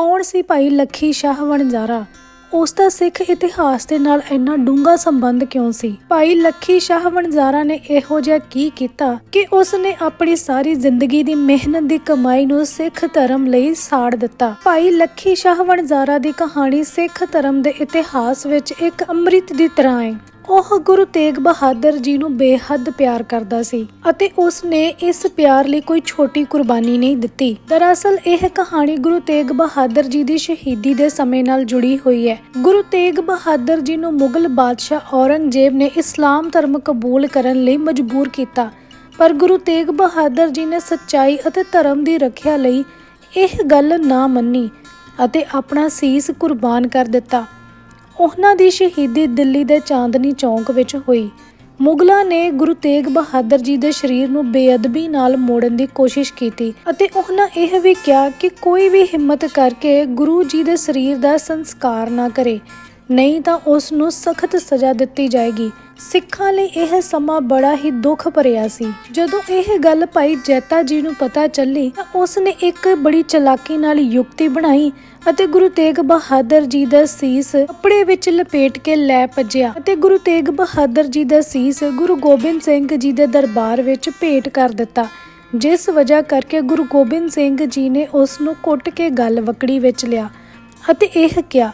ਕੌਣ ਸੀ ਭਾਈ ਲੱਖੀ ਸ਼ਾਹ ਵਣਜਾਰਾ? ਉਸ ਦਾ ਸਿੱਖ ਇਤਿਹਾਸ ਦੇ ਨਾਲ ਇੰਨਾ ਡੂੰਘਾ ਸੰਬੰਧ ਕਿਉਂ ਸੀ? ਭਾਈ ਲੱਖੀ ਸ਼ਾਹ ਵਣਜਾਰਾ ਨੇ ਇਹੋ ਜਿਹਾ ਕੀ ਕੀਤਾ ਕਿ ਉਸ ਨੇ ਆਪਣੀ ਸਾਰੀ ਜ਼ਿੰਦਗੀ ਦੀ ਮਿਹਨਤ ਦੀ ਕਮਾਈ ਨੂੰ ਸਿੱਖ ਧਰਮ ਲਈ ਸਾੜ ਦਿੱਤਾ? ਭਾਈ ਲੱਖੀ ਸ਼ਾਹ ਵਣਜਾਰਾ ਦੀ ਕਹਾਣੀ ਸਿੱਖ ਧਰਮ ਦੇ ਇਤਿਹਾਸ ਵਿੱਚ ਇੱਕ ਅੰਮ੍ਰਿਤ ਦੀ ਤਰ੍ਹਾਂ ਹੈ। ਉਹ ਗੁਰੂ ਤੇਗ ਬਹਾਦਰ ਜੀ ਨੂੰ ਬੇਹੱਦ ਪਿਆਰ ਕਰਦਾ ਸੀ ਅਤੇ ਉਸ ਨੇ ਇਸ ਪਿਆਰ ਲਈ ਕੋਈ ਛੋਟੀ ਕੁਰਬਾਨੀ ਨਹੀਂ ਦਿੱਤੀ। ਦਰਅਸਲ ਇਹ ਕਹਾਣੀ ਗੁਰੂ ਤੇਗ ਬਹਾਦਰ ਜੀ ਦੀ ਸ਼ਹੀਦੀ ਦੇ ਸਮੇਂ ਨਾਲ ਜੁੜੀ ਹੋਈ ਹੈ। ਗੁਰੂ ਤੇਗ ਬਹਾਦਰ ਜੀ ਨੂੰ ਮੁਗਲ ਬਾਦਸ਼ਾਹ ਔਰੰਗਜ਼ੇਬ ਨੇ ਇਸਲਾਮ ਧਰਮ ਕਬੂਲ ਕਰਨ ਲਈ ਮਜਬੂਰ ਕੀਤਾ। ਪਰ ਗੁਰੂ ਤੇਗ ਬਹਾਦਰ ਜੀ ਨੇ ਸੱਚਾਈ ਅਤੇ ਧਰਮ ਦੀ ਰੱਖਿਆ ਲਈ ਇਹ ਗੱਲ ਨਾ ਮੰਨੀ ਅਤੇ ਆਪਣਾ ਸੀਸ ਕੁਰਬਾਨ ਕਰ ਦਿੱਤਾ। ਉਹਨਾਂ ਦੀ ਸ਼ਹੀਦੀ ਦਿੱਲੀ ਦੇ ਚਾਂਦਨੀ ਚੌਂਕ ਵਿੱਚ ਹੋਈ। ਮੁਗਲਾਂ ਨੇ ਗੁਰੂ ਤੇਗ ਬਹਾਦਰ ਜੀ ਦੇ ਸਰੀਰ ਨੂੰ ਬੇਅਦਬੀ ਨਾਲ ਮੋੜਨ ਦੀ ਕੋਸ਼ਿਸ਼ ਕੀਤੀ ਅਤੇ ਉਹਨਾਂ ਇਹ ਵੀ ਕਿਹਾ ਕਿ ਕੋਈ ਵੀ ਹਿੰਮਤ ਕਰਕੇ ਗੁਰੂ ਜੀ ਦੇ ਸਰੀਰ ਦਾ ਸੰਸਕਾਰ ਨਾ ਕਰੇ। ਨਹੀਂ ਤਾਂ ਉਸ ਨੂੰ ਸਖਤ ਸਜ਼ਾ ਦਿੱਤੀ ਜਾਏਗੀ। ਸਿੱਖਾਂ ਲਈ ਇਹ ਸਮਾਂ ਬੜਾ ਹੀ ਦੁੱਖ ਭਰਿਆ ਸੀ। ਜਦੋਂ ਇਹ ਗੱਲ ਭਾਈ ਜੈਤਾ ਜੀ ਨੂੰ ਪਤਾ ਚੱਲੀ ਤਾਂ ਉਸ ਨੇ ਇੱਕ ਬੜੀ ਚਲਾਕੀ ਨਾਲ ਯੁਕਤੀ ਬਣਾਈ ਅਤੇ ਗੁਰੂ ਤੇਗ ਬਹਾਦਰ ਜੀ ਦਾ ਸੀਸ ਕੱਪੜੇ ਵਿੱਚ ਲਪੇਟ ਕੇ ਲੈ ਭੱਜਿਆ ਅਤੇ ਗੁਰੂ ਤੇਗ ਬਹਾਦਰ ਜੀ ਦਾ ਸੀਸ ਗੁਰੂ ਗੋਬਿੰਦ ਸਿੰਘ ਜੀ ਦੇ ਦਰਬਾਰ ਵਿੱਚ ਭੇਟ ਕਰ ਦਿੱਤਾ, ਜਿਸ ਵਜ੍ਹਾ ਕਰਕੇ ਗੁਰੂ ਗੋਬਿੰਦ ਸਿੰਘ ਜੀ ਨੇ ਉਸ ਨੂੰ ਕੁੱਟ ਕੇ ਗੱਲ ਵਕੜੀ ਵਿੱਚ ਲਿਆ ਅਤੇ ਇਹ ਕਿਹਾ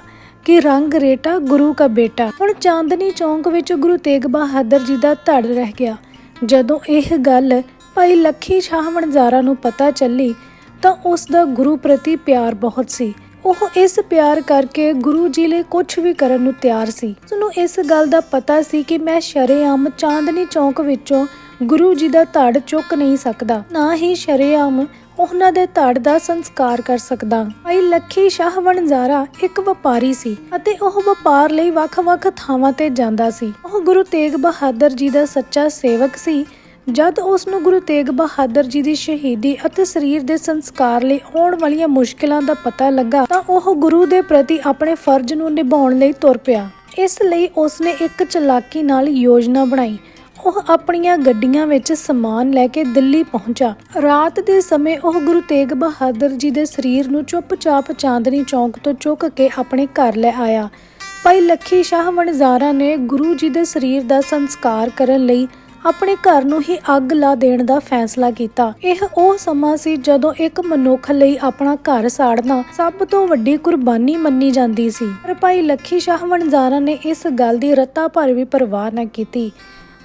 ਕਿ ਰੰਗ ਰੇਟਾ ਗੁਰੂ ਕਾ ਬੇਟਾ। ਹੁਣ ਚਾਂਦਨੀ ਚੌਂਕ ਵਿੱਚ ਗੁਰੂ ਤੇਗ ਬਹਾਦਰ ਜੀ ਦਾ ਧੜ ਰਹਿ ਗਿਆ। ਜਦੋਂ ਇਹ ਗੱਲ ਭਾਈ ਲੱਖੀ ਸ਼ਾਹ ਵਣਜਾਰਾ ਨੂੰ ਪਤਾ ਚੱਲੀ, ਤਾਂ ਉਸ ਦਾ ਗੁਰੂ ਪ੍ਰਤੀ ਪਿਆਰ ਬਹੁਤ ਸੀ। ਉਹ ਇਸ ਪਿਆਰ ਕਰਕੇ ਗੁਰੂ ਜੀ ਲਈ ਕੁਝ ਵੀ ਕਰਨ ਨੂੰ ਤਿਆਰ ਸੀ। ਉਸਨੂੰ ਇਸ ਗੱਲ ਦਾ ਪਤਾ ਸੀ ਕਿ ਮੈਂ ਸ਼ਰੇਆਮ ਚਾਂਦਨੀ ਚੌਂਕ ਵਿੱਚੋਂ ਗੁਰੂ ਜੀ ਦਾ ਧੜ ਚੁੱਕ ਨਹੀਂ ਸਕਦਾ। ਨਾ ਹੀ ਸ਼ਰੇਆਮ ਉਹਨਾਂ ਦੇ ਧੜ ਦਾ ਸੰਸਕਾਰ ਕਰ ਸਕਦਾ। ਭਾਈ ਲੱਖੀ ਸ਼ਾਹ ਵਣਜਾਰਾ ਇੱਕ ਵਪਾਰੀ ਸੀ ਅਤੇ ਉਹ ਵਪਾਰ ਲਈ ਵੱਖ-ਵੱਖ ਥਾਵਾਂ ਤੇ ਜਾਂਦਾ ਸੀ। ਉਹ ਗੁਰੂ ਤੇਗ ਬਹਾਦਰ ਜੀ ਦਾ ਸੱਚਾ ਸੇਵਕ ਸੀ। ਜਦ ਉਸ ਨੂੰ ਗੁਰੂ ਤੇਗ ਬਹਾਦਰ ਜੀ ਦੀ ਸ਼ਹੀਦੀ ਅਤੇ ਸਰੀਰ ਦੇ ਸੰਸਕਾਰ ਲਈ ਆਉਣ ਵਾਲੀਆਂ ਮੁਸ਼ਕਲਾਂ ਦਾ ਪਤਾ ਲੱਗਾ ਤਾਂ ਉਹ ਗੁਰੂ ਦੇ ਪ੍ਰਤੀ ਆਪਣੇ ਫਰਜ਼ ਨੂੰ ਨਿਭਾਉਣ ਲਈ ਤੁਰ ਪਿਆ। ਇਸ ਲਈ ਉਸ ਨੇ ਇੱਕ ਚਲਾਕੀ ਨਾਲ ਯੋਜਨਾ ਬਣਾਈ ਉਹ ਆਪਣੀਆਂ ਗੱਡੀਆਂ ਵਿੱਚ ਸਮਾਨ ਲੈ ਕੇ ਦਿੱਲੀ ਪਹੁੰਚਾ। ਰਾਤ ਦੇ ਸਮੇਂ ਉਹ ਗੁਰੂ ਤੇਗ ਬਹਾਦਰ ਜੀ ਦੇ ਸਰੀਰ ਨੂੰ ਚੁੱਪਚਾਪ ਚਾਂਦਨੀ ਚੌਂਕ ਤੋਂ ਚੁੱਕ ਕੇ ਆਪਣੇ ਘਰ ਲੈ ਆਇਆ। ਭਾਈ ਲੱਖੀ ਸ਼ਾਹ ਵਣਜ਼ਾਰਾ ਨੇ ਗੁਰੂ ਜੀ ਦੇ ਸਰੀਰ ਦਾ ਸੰਸਕਾਰ ਕਰਨ ਲਈ ਆਪਣੇ ਘਰ ਨੂੰ ਹੀ ਅੱਗ ਲਾ ਦੇਣ ਦਾ ਫੈਸਲਾ ਕੀਤਾ। ਇਹ ਉਹ ਸਮਾਂ ਸੀ ਜਦੋਂ ਇੱਕ ਮਨੁੱਖ ਲਈ ਆਪਣਾ ਘਰ ਸਾੜਨਾ ਸਭ ਤੋਂ ਵੱਡੀ ਕੁਰਬਾਨੀ ਮੰਨੀ ਜਾਂਦੀ ਸੀ। ਪਰ ਭਾਈ ਲੱਖੀ ਸ਼ਾਹ ਵਣਜ਼ਾਰਾ ਨੇ ਇਸ ਗੱਲ ਦੀ ਰੱਤਾ ਭਰ ਵੀ ਪਰਵਾਹ ਨਾ ਕੀਤੀ।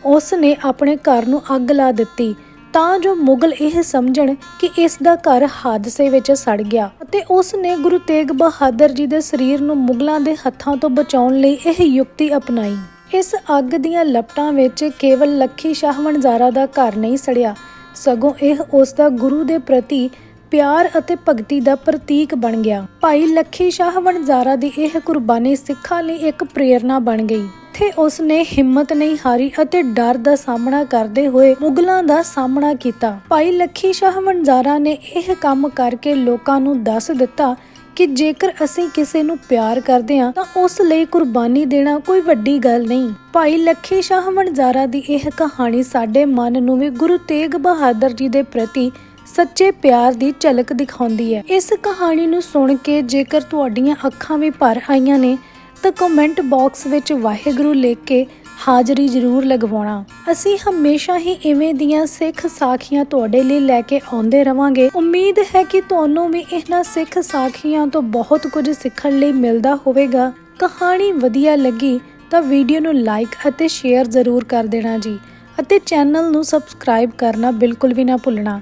ਉਸ ਨੇ ਆਪਣੇ ਘਰ ਨੂੰ ਅੱਗ ਲਾ ਦਿੱਤੀ, ਤਾਂ ਜੋ ਮੁਗਲ ਇਹ ਸਮਝਣ ਕਿ ਇਸ ਦਾ ਘਰ ਹਾਦਸੇ ਵਿੱਚ ਸੜ ਗਿਆ ਅਤੇ ਉਸ ਨੇ ਗੁਰੂ ਤੇਗ ਬਹਾਦਰ ਜੀ ਦੇ ਸਰੀਰ ਨੂੰ ਮੁਗਲਾਂ ਦੇ ਹੱਥਾਂ ਤੋਂ ਬਚਾਉਣ ਲਈ ਇਹ ਯੁਕਤੀ ਅਪਣਾਈ। ਇਸ ਅੱਗ ਦੀਆਂ ਲਪਟਾਂ ਵਿੱਚ ਕੇਵਲ ਲੱਖੀ ਸ਼ਾਹ ਵਣਜ਼ਾਰਾ ਦਾ ਘਰ ਨਹੀਂ ਸੜਿਆ, ਸਗੋਂ ਇਹ ਉਸ ਦਾ ਗੁਰੂ ਦੇ ਪ੍ਰਤੀ ਪਿਆਰ ਅਤੇ ਭਗਤੀ ਦਾ ਪ੍ਰਤੀਕ ਬਣ ਗਿਆ। ਭਾਈ ਲੱਖੀ ਸ਼ਾਹ ਵਣਜ਼ਾਰਾ ਦੀ ਇਹ ਕੁਰਬਾਨੀ ਸਿੱਖਾਂ ਲਈ ਇੱਕ ਪ੍ਰੇਰਣਾ ਬਣ ਗਈ। ਇੱਥੇ ਉਸ ਨੇ ਹਿੰਮਤ ਨਹੀਂ ਹਾਰੀ ਅਤੇ ਡਰ ਦਾ ਸਾਹਮਣਾ ਕਰਦੇ ਹੋਏ ਮੁਗਲਾਂ ਦਾ ਸਾਹਮਣਾ ਕੀਤਾ। ਭਾਈ ਲੱਖੀ ਸ਼ਾਹ ਵਣਜ਼ਾਰਾ ਨੇ ਇਹ ਕੰਮ ਕਰਕੇ ਲੋਕਾਂ ਨੂੰ ਦੱਸ ਦਿੱਤਾ ਕਿ ਜੇਕਰ ਅਸੀਂ ਕਿਸੇ ਨੂੰ ਪਿਆਰ ਕਰਦੇ ਹਾਂ ਤਾਂ ਉਸ ਲਈ ਕੁਰਬਾਨੀ ਦੇਣਾ ਕੋਈ ਵੱਡੀ ਗੱਲ ਨਹੀਂ। ਭਾਈ ਲੱਖੀ ਸ਼ਾਹ ਵਣਜ਼ਾਰਾ ਦੀ ਇਹ ਕਹਾਣੀ ਸਾਡੇ ਮਨ ਨੂੰ ਵੀ ਗੁਰੂ ਤੇਗ ਬਹਾਦਰ ਜੀ ਦੇ ਪ੍ਰਤੀ ਸੱਚੇ ਪਿਆਰ ਦੀ ਝਲਕ ਦਿਖਾਉਂਦੀ ਹੈ। ਇਸ ਕਹਾਣੀ ਨੂੰ ਸੁਣ ਕੇ ਜੇਕਰ ਤੁਹਾਡੀਆਂ ਅੱਖਾਂ ਵੀ ਭਰ ਆਈਆਂ ਨੇ, ਤਾਂ ਕਮੈਂਟ ਬਾਕਸ ਵਿੱਚ ਵਾਹਿਗੁਰੂ ਲਿਖ ਕੇ ਹਾਜ਼ਰੀ ਜ਼ਰੂਰ ਲਗਵਾਉਣਾ। ਅਸੀਂ ਹਮੇਸ਼ਾ ਹੀ ਇਵੇਂ ਦੀਆਂ ਸਿੱਖ ਸਾਖੀਆਂ ਤੁਹਾਡੇ ਲਈ ਲੈ ਕੇ ਆਉਂਦੇ ਰਵਾਂਗੇ। ਉਮੀਦ ਹੈ ਕਿ ਤੁਹਾਨੂੰ ਵੀ ਇਹਨਾਂ ਸਿੱਖ ਸਾਖੀਆਂ ਤੋਂ ਬਹੁਤ ਕੁਝ ਸਿੱਖਣ ਲਈ ਮਿਲਦਾ ਹੋਵੇਗਾ। ਕਹਾਣੀ ਵਧੀਆ ਲੱਗੀ ਤਾਂ ਵੀਡੀਓ ਨੂੰ ਲਾਈਕ ਅਤੇ ਸ਼ੇਅਰ ਜ਼ਰੂਰ ਕਰ ਦੇਣਾ ਜੀ। ਅਤੇ ਚੈਨਲ ਨੂੰ ਸਬਸਕ੍ਰਾਈਬ ਕਰਨਾ ਬਿਲਕੁਲ ਵੀ ਨਾ ਭੁੱਲਣਾ।